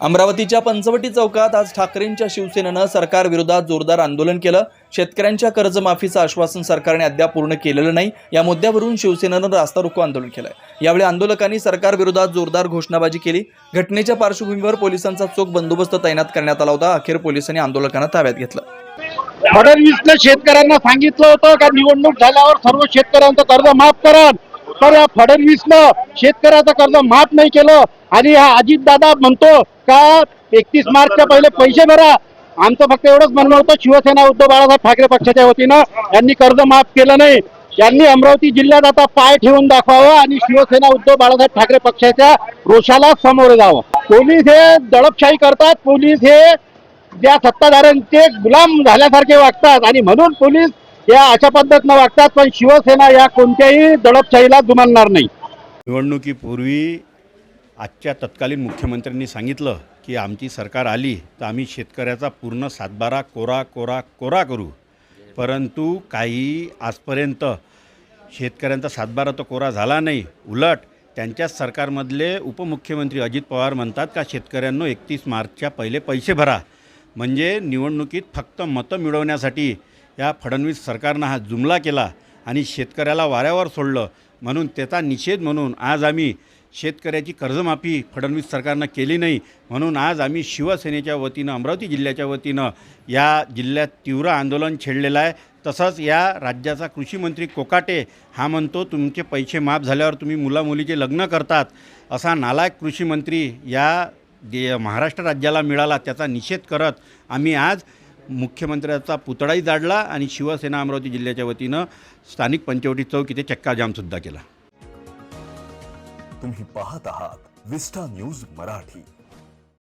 अमरावतीच्या पंचवटी चौकात आज ठाकरेंच्या शिवसेनेनं सरकारविरोधात जोरदार आंदोलन केलं. शेतकऱ्यांच्या कर्जमाफीचं आश्वासन सरकारने अद्याप पूर्ण केलेलं नाही. या मुद्द्यावरून शिवसेनेनं रास्ता रोको आंदोलन केलंय. यावेळी आंदोलकांनी सरकारविरोधात जोरदार घोषणाबाजी केली. घटनेच्या पार्श्वभूमीवर पोलिसांचा चोख बंदोबस्त तैनात करण्यात आला होता. अखेर पोलिसांनी आंदोलकांना ताब्यात घेतलं. फडणवीसनं शेतकऱ्यांना सांगितलं होतं का निवडणूक झाल्यावर सर्व शेतकऱ्यांचं कर्ज माफ करा. तर या फडणवीसनं शेतकऱ्याचं कर्ज माफ नाही केलं. आणि हा अजित दादा म्हणतो का एकतीस मार्चच्या पहिले पैसे भरा. आमचं फक्त एवढंच म्हणणं होतं शिवसेना उद्धव बाळासाहेब ठाकरे पक्षाच्या वतीनं यांनी कर्ज माफ केलं नाही. यांनी अमरावती जिल्ह्यात आता पाय ठेवून दाखवावं आणि शिवसेना उद्धव बाळासाहेब ठाकरे पक्षाच्या रोषाला सामोरे जावं. पोलीस हे दडपशाही करतात. पोलीस हे ज्या सत्ताधाऱ्यांचे गुलाम झाल्यासारखे वागतात. आणि म्हणून पोलीस या अशा पद्धतीनं वागतात पण शिवसेना या कोणत्याही दडपशाहीला जुमानणार नाही. निवडणुकीपूर्वी आजच्या तत्कालीन मुख्यमंत्र्यांनी सांगितलं की आमची सरकार आली तर आम्ही शेतकऱ्याचा पूर्ण सातबारा कोरा कोरा कोरा करू. परंतु काही आजपर्यंत शेतकऱ्यांचा सातबारा तो कोरा झाला नाही. उलट त्यांच्याच सरकारमधले उपमुख्यमंत्री अजित पवार म्हणतात का शेतकऱ्यांना एकतीस मार्चच्या पहिले पैसे भरा. म्हणजे निवडणुकीत फक्त मतं मिळवण्यासाठी या फडणवीस सरकारनं हा जुमला केला आणि शेतकऱ्याला वाऱ्यावर सोडलं म्हणून त्याचा निषेध म्हणून आज आम्ही शेतकऱ्याची कर्जमाफी फडणवीस सरकारनं केली नाही म्हणून आज आम्ही शिवसेनेच्या वतीनं अमरावती जिल्ह्याच्या वतीनं या जिल्ह्यात तीव्र आंदोलन छेडलेलं आहे. तसंच या राज्याचा कृषीमंत्री कोकाटे हा म्हणतो तुमचे पैसे माफ झाल्यावर तुम्ही मुलामुलीचे लग्न करतात. असा नालायक कृषीमंत्री या दे महाराष्ट्र राज्याला मिळाला त्याचा निषेध करत आम्ही आज मुख्यमंत्र्याचा पुतळाही जाडला आणि शिवसेना अमरावती जिल्ह्याच्या वतीनं स्थानिक पंचवटी चौक इथे चक्काजामसुद्धा केला. तुम्ही पाहत आहात विस्टा न्यूज मराठी.